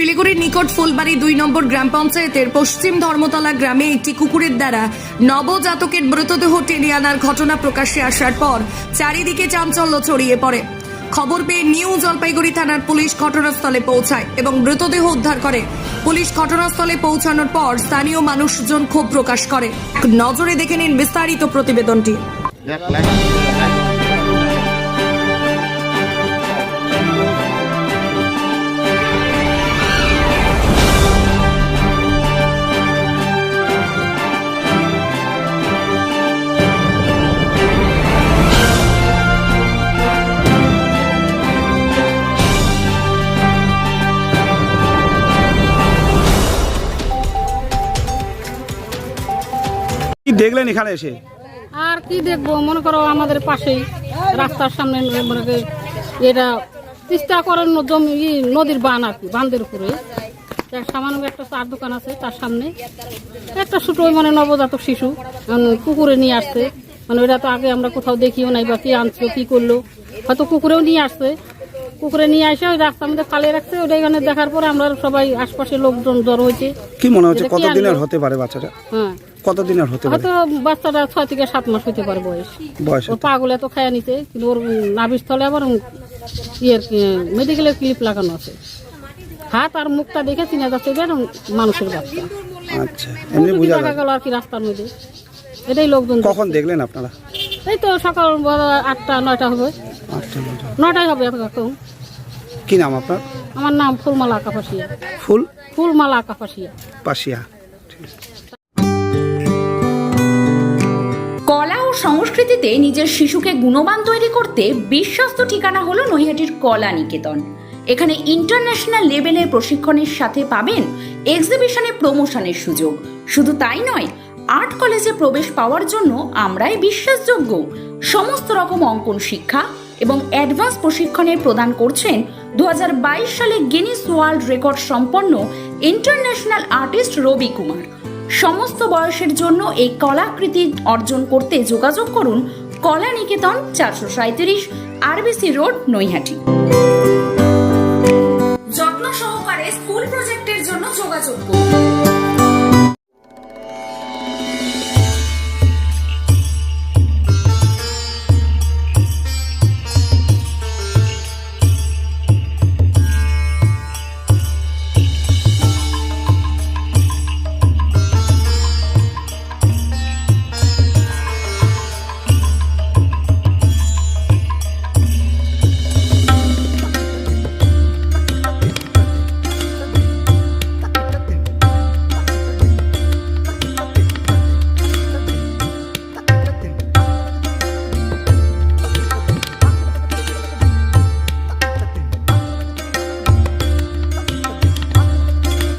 শিলিগুড়ির নিকট ফুলবাড়ি দুই নম্বর গ্রাম পঞ্চায়েতের পশ্চিম ধর্মতলা গ্রামে একটি কুকুরের দ্বারা নবজাতকের মৃতদেহ টেনে আনার ঘটনা প্রকাশ্যে আসার পর চারিদিকে চাঞ্চল্য ছড়িয়ে পড়ে। খবর পেয়ে নিউ জলপাইগুড়ি থানার পুলিশ ঘটনাস্থলে পৌঁছায় এবং মৃতদেহ উদ্ধার করে। পুলিশ ঘটনাস্থলে পৌঁছানোর পর স্থানীয় মানুষজন ক্ষোভ প্রকাশ করে। নজরে দেখে নিন বিস্তারিত প্রতিবেদনটি। দেখলেন এখানে এসে? আর কি দেখব? মনে করো আমাদের পাশেই রাস্তার সামনে মনে করো এটা তিস্তা করার ন- জমি নদীর বান আর কি বাঁধের উপরে। সামান্য একটা চার দোকান আছে তার সামনে। একটা ছোট মানে নবজাতক শিশু কুকুরে নিয়ে আসছে। মানে ওটা তো আগে আমরা কোথাও দেখিও নাই বা কি আনছো কি করল। হয়তো কুকুরেও নিয়ে আসছে। কুকুরে নিয়ে আসে ওই রাস্তার মধ্যে ফালিয়ে রাখছে ওটা এখানে দেখার পরে আমরা সবাই আশপাশে লোকজন জড়ো হয়েছে। কি মনে হচ্ছে এটা কি কতদিনের হতে পারে বাচ্চাটা? হ্যাঁ। কতদিনের হতে পারে? হয়তো বাচ্চাটা ছয় থেকে সাত মাস হতে পারে বয়স। বয়স ওর পাগুলো তো খায়া নিতে কিন্তু ওর নাভির স্থলে আবার উম ইয়ের মেডিকেলের ক্লিপ লাগানো আছে। হাত আর মুখটা দেখে চিনা যাচ্ছে যে এটা মানুষের বাচ্চা। আচ্ছা এমনি বোঝা দেখা গেল আর কি রাস্তার মধ্যে। এটাই লোকজন কখন দেখলেন আপনারা? এই তো সকাল বেলা আটটা নয়টা হবে। আচ্ছা বুঝা। নয়টায় হবে এখন কি নাম আপনার? আমার নাম ফুলমালা আকাপাসিয়া ফুল? ফুলমালা আকাপাসিয়া পাশিয়া। কলা ও সংস্কৃতিতে নিজের শিশুকে গুণবান তৈরি করতে বিশ্বস্ত ঠিকানা হলো নৈহাটির কলা নিকেতন। এখানে ইন্টারন্যাশনাল লেভেলের প্রশিক্ষণের সাথে পাবেন এক্সিবিশনে প্রমোশনের সুযোগ। শুধু তাই নয় আর্ট কলেজে প্রবেশ পাওয়ার জন্য আমরাই বিশ্বাসযোগ্য। সমস্ত রকম অঙ্কন শিক্ষা এবং অ্যাডভান্স প্রশিক্ষণের প্রদান করছেন দু হাজার বাইশ সালে গিনিস ওয়ার্ল্ড রেকর্ড সম্পন্ন ইন্টারন্যাশনাল আর্টিস্ট রবি কুমার। সমস্ত বয়সের জন্য এই কলাকৃতি অর্জন করতে যোগাযোগ করুন কলা নিকেতন চারশো সাঁত্রিশ আরবিসি রোড, নৈহাটি।